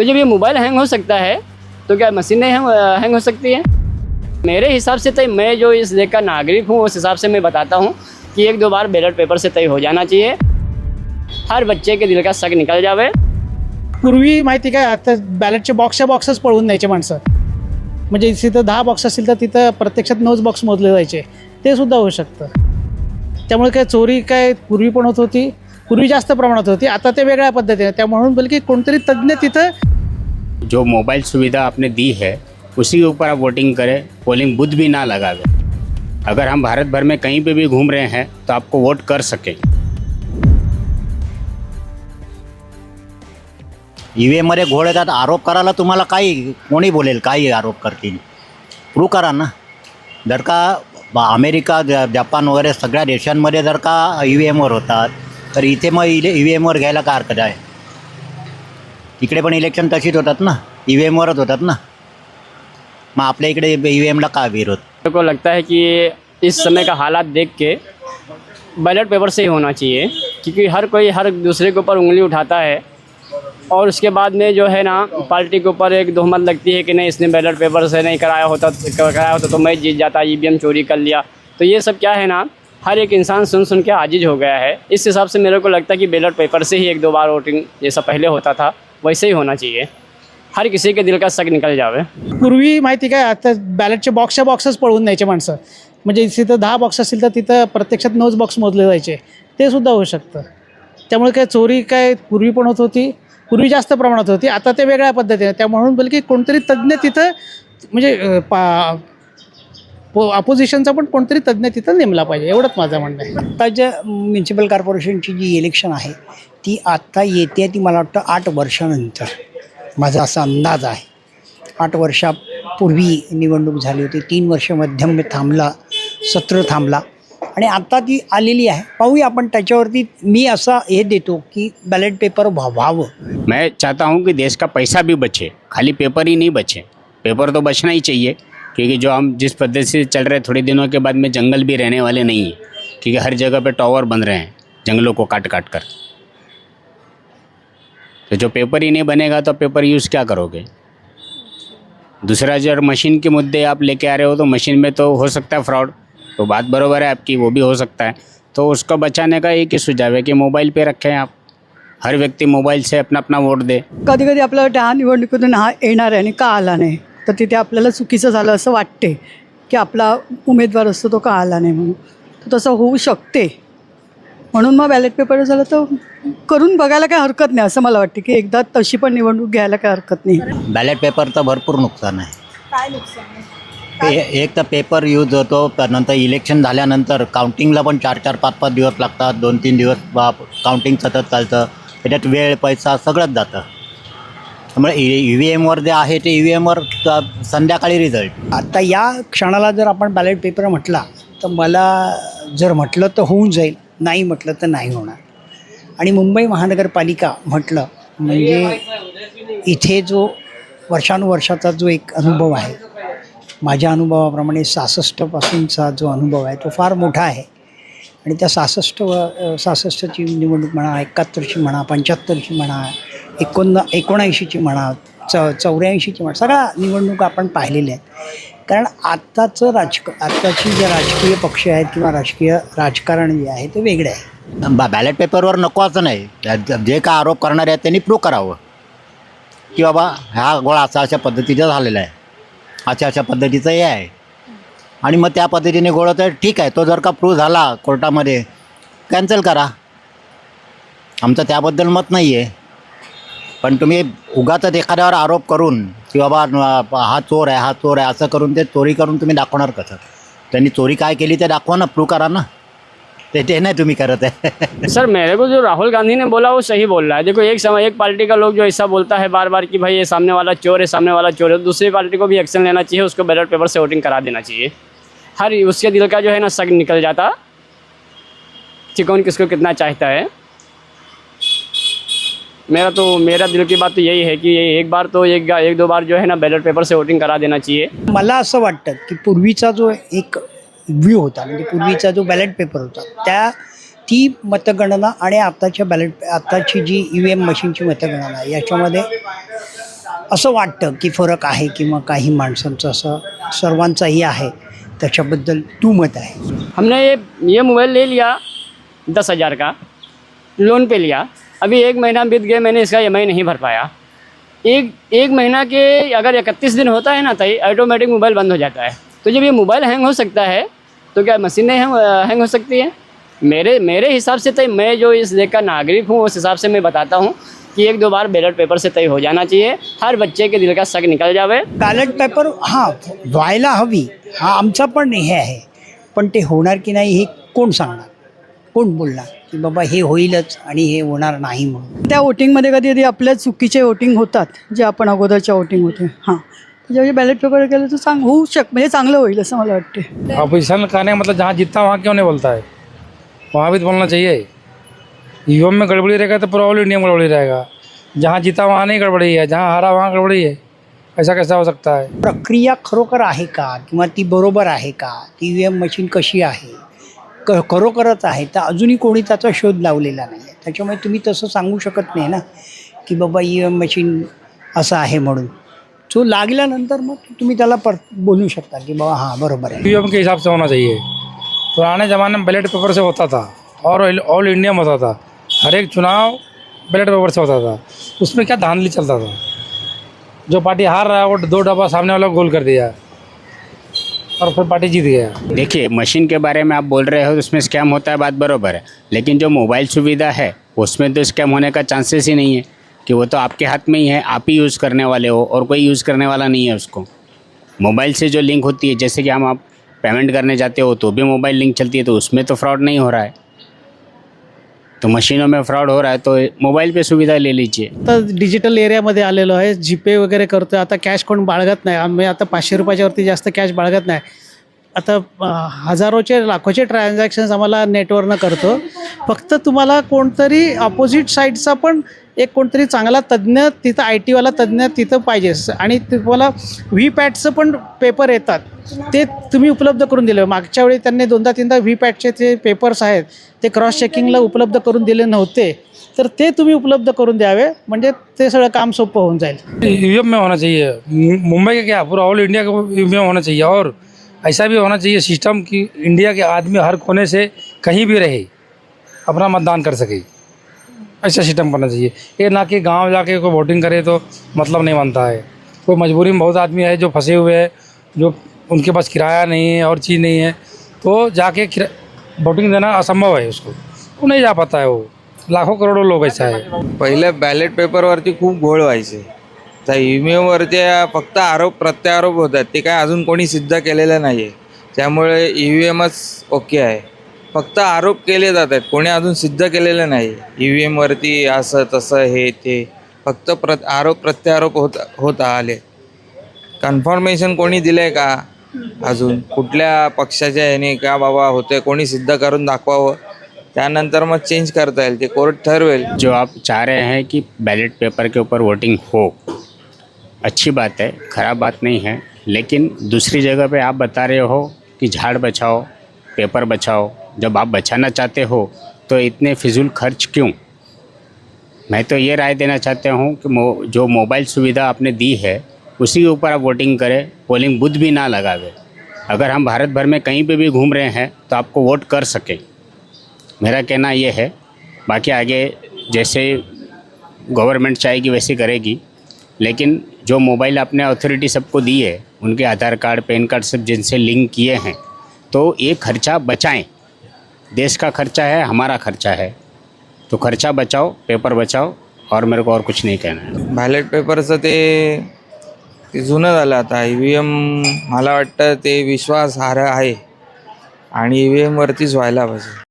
तो जब ये मोबाइल हैंग हो सकता है तो क्या मशीनें हैंग हैंग हो सकती हैं? मेरे हिसाब से तो मैं जो इस देश का नागरिक हूँ उस हिसाब से मैं बताता हूँ कि एक दो बार बैलेट पेपर से तय हो जाना चाहिए। हर बच्चे के दिल का शक निकल जावे। पूर्वी माहिती काय आता बॅलेटचे बॉक्सच्या बॉक्सच पळवून द्यायचे माणसं. म्हणजे तिथं दहा बॉक्स असतील तर तिथं प्रत्यक्षात नऊच बॉक्स मोजले जायचे. ते सुद्धा होऊ शकतं. त्यामुळे काय चोरी काय पूर्वी पण होत होती पूर्वी जास्त प्रमाणात होती. आता ते वेगळ्या पद्धतीने त्या म्हणून बल्कि कोणतरी तज्ज्ञ तिथं जो मोबाइल सुविधा आपने दी है, उसी के ऊपर आप वोटिंग करें, पोलिंग बूथ भी ना लगावे अगर हम भारत भर में कहीं पे भी घूम रहे हैं तो आपको वोट कर सकें। ई व्ही एममध्ये घोळ येतात आरोप करायला तुम्हाला काही कोणी बोलेल काही आरोप करतील प्रूव्ह करा ना। जर का अमेरिका, जपान वगैरे सगळ्या देशांमध्ये जर का ई व्ही एमवर होतात तर इथे मग ई व्ही एमवर घ्यायला का हरकत आहे इकडे पण इलेक्शन तशीच होतात ना. ई व्ही एमवरच होतात ना. मग आपल्या इकडे ई व्ही एमला का विरोध? को लगता है कि इस समय का हालात देख के बैलेट पेपर से ही होना चाहिए, क्योंकि हर कोई हर दूसरे के ऊपर उंगली उठाता है और उसके बाद में जो है ना, पार्टी के ऊपर एक दोहमत लगती है कि नहीं, इसने बैलेट पेपर से नहीं कराया होता कराया होता तो मैं जीत जाता ई चोरी कर लिया। तो ये सब क्या है ना हर एक इंसान सुन सुन के आजिज हो गया है। इस हिसाब से मेरे को लगता है कि बैलेट पेपर से ही एक दो बार वोटिंग जैसा पहले होता था वैसे ही होना चाहिए। हर किसी के दिल का शक निकल जावे। पूर्वी माहिती काय आता बॅलेटचे बॉक्सच्या बॉक्सच पळवून द्यायचे माणसं. म्हणजे तिथं दहा बॉक्स असतील तर तिथं प्रत्यक्षात नऊच बॉक्स मोजले जायचे. ते सुद्धा होऊ शकतं. त्यामुळे काय चोरी काय पूर्वी पण होत होती पूर्वी जास्त प्रमाणात होती आता ते वेगळ्या पद्धतीने. त्या म्हणून बल्कि कोणतरी तज्ज्ञ तिथं म्हणजे पा पा अपोजिशनचा पण कोणतरी तज्ज्ञ तिथं नेमला पाहिजे एवढंच माझं म्हणणं आहे. आता ज्या म्युन्सिपल कॉर्पोरेशनची जी इलेक्शन आहे ती आत्ता येते ती मला वाटतं आठ वर्षानंतर. माझा असा अंदाज आहे. आठ वर्षापूर्वी निवडणूक झाली होती तीन वर्ष मध्यम थांबला सत्र थांबला. आणि आता ती आलेली आहे. पाहूया आपण त्याच्यावरती मी असा हे देतो की बॅलेट पेपर व्हावं. मैं चाहता हूँ कि देश का पैसा भी बचे. खाली पेपर ही नहीं बचे. पेपर तो बचना ही चाहिए. क्योंकि जो हम जिस पद्धति से चल रहे हैं, थोड़े दिनों के बाद में जंगल भी रहने वाले नहीं हैं, क्योंकि हर जगह पे टावर बन रहे हैं, जंगलों को काट काट कर। तो जो पेपर ही नहीं बनेगा तो पेपर यूज़ क्या करोगे? दूसरा, जो मशीन के मुद्दे आप लेके आ रहे हो तो मशीन में तो हो सकता है फ्रॉड तो बात बरोबर है आपकी, वो भी हो सकता है। तो उसको बचाने का एक ही सुझाव है कि मोबाइल पे रखें आप। हर व्यक्ति मोबाइल से अपना अपना वोट दे। कधी कधी आपल्याला वाटतं हा निवडणुकीतून हा आणि का आला नाही? तर तिथे आपल्याला चुकीचं झालं असं वाटते की आपला उमेदवार असतो तो का आला नाही म्हणून. तर तसं होऊ शकते. म्हणून मग बॅलेट पेपर झालं तर करून बघायला काय हरकत नाही असं मला वाटते की एकदा तशी पण निवडणूक घ्यायला काय हरकत नाही. बॅलेट पेपरचं भरपूर नुकसान आहे. ए- एक तर पेपर यूज होतो त्यानंतर इलेक्शन झाल्यानंतर काउंटिंगला पण चार चार पाच पाच दिवस लागतात दोन तीन दिवस काउंटिंग सतत चालतं. त्याच्यात वेळ पैसा सगळंच जातं. त्यामुळे ई ई व्ही एमवर जे आहे ते ई व्ही एमवर संध्याकाळी रिझल्ट आता या क्षणाला जर आपण बॅलेट पेपर म्हटला तर मला जर म्हटलं तर होऊन जाईल नाही म्हटलं तर नाही होणार. आणि मुंबई महानगरपालिका म्हटलं म्हणजे इथे जो वर्षानुवर्षाचा जो एक अनुभव आहे माझ्या अनुभवाप्रमाणे सहासष्टपासूनचा जो अनुभव आहे तो फार मोठा आहे. आणि त्या सहासष्ट व सहासष्टची निवडणूक म्हणा एकाहत्तरची म्हणा पंच्याहत्तरची म्हणा एकोण एकोणऐंशीची म्हणा च चौऱ्याऐंशीची म्हणा सगळ्या निवडणुका आपण पाहिलेल्या आहेत. कारण आत्ताचं राजक आत्ताची जे राजकीय पक्ष आहेत किंवा राजकीय राजकारण जे आहे ते वेगळे आहे. बा बॅलेट पेपरवर नको असं नाही. त्या- जे काय आरोप करणारे आहेत त्यांनी प्रूव्ह करावं. की बाबा हा गोळा असा अशा पद्धतीचा झालेला आहे. अशा अशा पद्धतीचं हे आहे. आणि मग त्या पद्धतीने गोळा तर ठीक आहे. तो जर का प्रूव्ह झाला कोर्टामध्ये कॅन्सल करा. आमचं त्याबद्दल मत नाही आहे पण तुम्ही उगाच एखाद्यावर आरोप करून की बाबा हा चोर आहे, हा चोर आहे, असं करून ते चोरी करून तुम्ही दाखवणार कसं? त्यांनी चोरी काय केली ते दाखवा ना प्रूव्ह करा ना. ते ते नाही तुम्ही करत आहे. सर, मेरे को जो राहुल गांधी ने बोला, वो सही बोल रहा है। देखो, एक समय एक पार्टी का लोग जो ऐसा बोलता है बार बार कि भाई ये सामने वाला चोर है, सामने वाला चोर है तो दूसरी पार्टी को भी एक्शन लेना चाहिए, उसको बैलेट पेपर से वोटिंग करा देना चाहिए। हर, उसके दिल का जो है ना, शक निकल जाता कि कौन किसको कितना चाहता है। मेरा तो मेरा दिल की बात तो यही है कि एक बार तो एक एक दो बार जो है ना बैलेट पेपर से वोटिंग करा देना चाहिए। मला असं वाटतं की पूर्वीचा जो एक व्ह्यू होता म्हणजे पूर्वीचा जो बॅलेट पेपर होता त्या ती मतगणना आणि आत्ताच्या बॅलेट आत्ताची जी ई व्ही एम मशीनची मतगणना आहे याच्यामध्ये असं वाटतं की फरक आहे किंवा काही माणसांचं असं सर्वांचाही आहे त्याच्याबद्दल तू मत आहे? हमने ये ये मोबाइल ले लिया दस हज़ार का लोन पे लिया अभी एक महीना बीत गया, मैंने इसका ई नहीं भर पाया। एक एक महीना के अगर इकतीस दिन होता है ना तई ऑटोमेटिक मोबाइल बंद हो जाता है। तो जब ये मोबाइल हैंग हो सकता है तो क्या मशीनें हैंग हो सकती हैं? मेरे मेरे हिसाब से तय मैं जो इस देश का नागरिक हूँ, उस हिसाब से मैं बताता हूँ कि एक दो बार बैलेट पेपर से तय हो जाना चाहिए। हर बच्चे के दिल का शक निकल जावे। बॅलेट पेपर हाँ व्हायला हवी। हा, आमचा पण हे। आहे पण ते होणार की नाही, हे कोण सांगणार? कोण बोलणार? की बाबा हे होईलच आणि हे होणार नाही म्हणून. त्या वोटिंगमध्ये कधी कधी आपल्या चुकीचे वोटिंग होतात जे आपण अगोदरच्या वोटिंग होते. हां. त्याच्यावेळी बॅलेट पेपर केलं तर चांग होऊ शक म्हणजे चांगलं होईल असं मला वाटते अपोजिशन का का मतलब जहाँ जीतता वहाँ क्यों नहीं बोलता है? वहाँ भी तो बोलना चाहिए। ईवीएम में गड़बड़ी रहेगा तो पूरा ऑल इंडिया में गड़बड़ी रहेगा। जहाँ जीता वहाँ नहीं गड़बड़ी है जहाँ हारा वहाँ गड़बड़ी है। ऐसा कैसा हो सकता है? प्रक्रिया खरोखर आहे का? किंवा ती बरोबर आहे का? ती व्ही एम मशीन कशी आहे? क खरोखरच आहे. तर अजूनही कोणी त्याचा शोध लावलेला नाही आहे त्याच्यामुळे तुम्ही तसं सांगू शकत नाही ना की बाबा ई एम मशीन असं आहे म्हणून. सो लागल्यानंतर मग तुम्ही त्याला पर बोलू शकता की बाबा हां बरोबर आहे. एम के हिसाब से होना चाहिए। पुराने ज़माने में बैलेट पेपर से होता था और ऑल इंडिया में होता था। हर एक चुनाव बैलेट पेपर से होता था। उसमें क्या धांधली चलता था? जो पार्टी हार रहा है वो दो डब्बा सामने वाला गोल कर दिया। और फिर पार्टी जीत गया। देखिए, मशीन के बारे में आप बोल रहे हो, उसमें स्कैम होता है, बात बराबर है। लेकिन जो मोबाइल सुविधा है, उसमें तो स्कैम होने का चांसेस ही नहीं है कि वो तो आपके हाथ में ही है, आप ही यूज़ करने वाले हो और कोई यूज़ करने वाला नहीं है उसको। मोबाइल से जो लिंक होती है, जैसे कि हम आप पेमेंट करने जाते हो तो भी मोबाइल लिंक चलती है तो उसमें तो फ्रॉड नहीं हो रहा है। तो मशीनों में फ्रॉड हो रहा है तो मोबाइल पे सुविधा ले लीजिए। आता डिजिटल एरियामध्ये आलेलो आहे जीपे वगैरे करतो आता कॅश कोण बाळगत नाही. आम्ही आता पाचशे रुपयाच्यावरती जास्त कॅश बाळगत नाही. आता अं, हजारोचे लाखोचे ट्रान्झॅक्शन्स आम्हाला नेटवरनं करतो. फक्त तुम्हाला कोणतरी अपोजिट साईडचा पण एक कोणतरी चांगला तज्ज्ञ तिथं आय टीवाला तज्ज्ञ तिथं पाहिजे. आणि तुम्हाला व्ही पॅटचं पण पेपर येतात. ते तुम्ही उपलब्ध करून दिले. मागच्या वेळी त्यांनी दोनदा तीनदा व्ही पॅटचे ते पेपर्स आहेत ते क्रॉस चेकिंगला उपलब्ध करून दिले नव्हते. तर ते तुम्ही उपलब्ध करून द्यावे. म्हणजे ते सगळं काम सोपं होऊन जाईल. यू एम में होना चाहिए. मुंबई का क्या पूरा ऑल इंडिया का ईवीएम होना चाहिए. और ऐसा भी होना चाहिए सिस्टम कि इंडिया के आदमी हर कोने से कहीं भी रहे अपना मतदान कर सके. ऐसा सिस्टम करना चाहिए। ये ना कि गांव जाके कोई वोटिंग करे तो मतलब नहीं बनता है। कोई मजबूरी में बहुत आदमी है जो फंसे हुए हैं जो उनके पास किराया नहीं है और चीज़ नहीं है तो जाके वोटिंग देना असंभव है उसको। वो नहीं जा पाता है वो। लाखों करोड़ों लोग ऐसा है। पहिले बॅलेट पेपरवरती खूप घोळ व्हायचे. त्या ईव्हीएमवरती फक्त आरोप प्रत्यारोप होतात ते काय अजून कोणी सिद्ध केलेलं नाही आहे त्यामुळे ई व्ही एमच ओके आहे. फक्त आरोप केले जात आहेत. कोणी अजून सिद्ध केलेलं नाही. ई व्ही एमवरती असं, तसं, हे, ते. फक्त प्र आरोप, प्रत्यारोप होत होत आले. कन्फर्मेशन कोणी दिलं आहे का? अजून. कुठल्या पक्षाच्या ह्याने का बाबा होते कोणी सिद्ध करून दाखवावं? त्यानंतर मग चेंज करता येईल. ते कोर्ट ठरवेल. जो आप चाह रहे हैं कि बैलेट पेपर के ऊपर वोटिंग हो, अच्छी बात है, ख़राब बात नहीं है, लेकिन दूसरी जगह पे आप बता रहे हो कि झाड़ बचाओ पेपर बचाओ जब आप बचाना चाहते हो तो इतने फिजूल खर्च क्यों? मैं तो ये राय देना चाहता हूँ कि मो, जो मोबाइल सुविधा आपने दी है उसी के ऊपर आप वोटिंग करें पोलिंग बूथ भी ना लगावे। अगर हम भारत भर में कहीं पे भी घूम रहे हैं तो आपको वोट कर सकें। मेरा कहना ये है बाकी आगे जैसे गवर्नमेंट चाहेगी वैसे करेगी लेकिन जो मोबाइल आपने अथॉरिटी सबको दी है उनके आधार कार्ड पैन कार्ड सब जिनसे लिंक किए हैं तो ये खर्चा बचाएँ। देश का खर्चा है हमारा खर्चा है। तो खर्चा बचाओ पेपर बचाओ और मेरे को और कुछ नहीं कहना है। बॅलेट पेपरचं ते ते जुनं झालं आता. ई व्ही एम मला वाटतं ते विश्वासार्ह आहे. आणि ई व्ही एमवरतीच व्हायला पाहिजे.